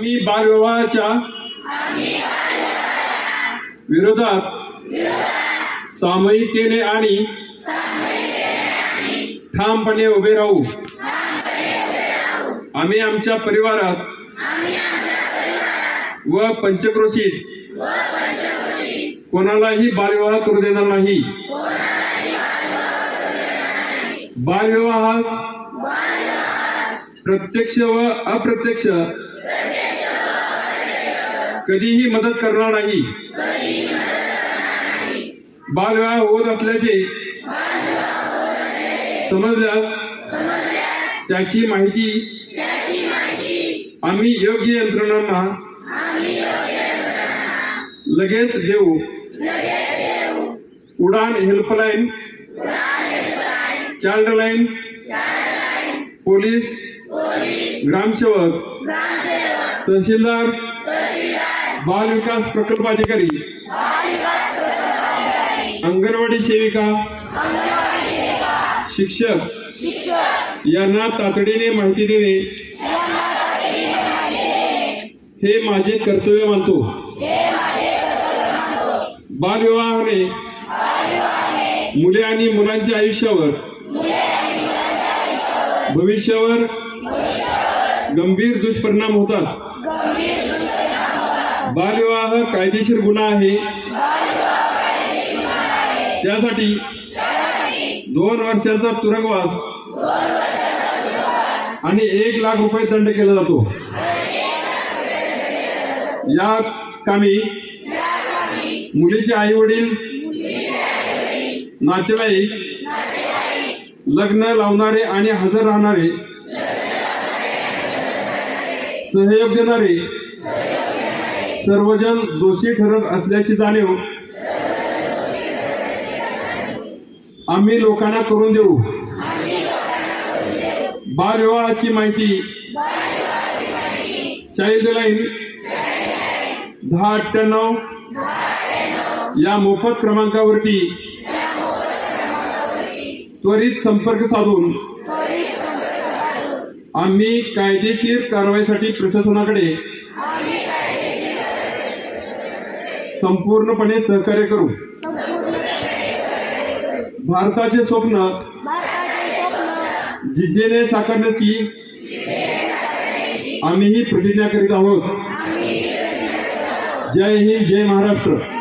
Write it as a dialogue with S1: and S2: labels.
S1: मी बालविवाहाच्या विरोधात सामयिकेने आणि ठामपणे उभे राहू. आम्ही आमच्या परिवारात व पंचक्रोशीत कोणालाही बालविवाह करू देणार नाही. बालविवाहास प्रत्यक्ष व अप्रत्यक्ष कधीही मदत करणार नाही. बालविवाह होत असल्याचे समजल्यास त्याची माहिती आम्ही योग्य यंत्रणांना लगेच देऊ. Udaan helpline child line police ग्रामसेवक तहसीलदार बाल विकास प्रकल्प अधिकारी अंगणवाडी सेविका शिक्षक यांना तातडीने माहिती देणे. हे माझे कर्तव्य मानतो. बालविवाहाने मुले आणि मुलांच्या आयुष्यावर भविष्यावर गंभीर दुष्परिणाम होतात. बालविवाह कायदेशीर गुन्हा आहे. त्यासाठी दोन वर्षांचा तुरुंगवास आणि एक लाख रुपये दंड केला जातो. या कामी मुलीचे आई वडील नातेवाईक लग्न लावणारे आणि हजर राहणारे सहयोग देणारे सर्वजण दोषी ठरत असल्याची जाणीव आम्ही लोकांना करून देऊ. बालविवाहाची माहिती चाइल्ड लाईन दहा अठ्ठ्याण्णव या मोफत क्रमांकावरती त्वरित संपर्क साधून आम्ही कायदेशीर कारवाईसाठी प्रशासनाकडे संपूर्णपणे सहकार्य करू. भारताचे स्वप्न जिद्दीने साकारण्याची आम्हीही प्रतिज्ञा करीत आहोत. जय हिंद जय महाराष्ट्र.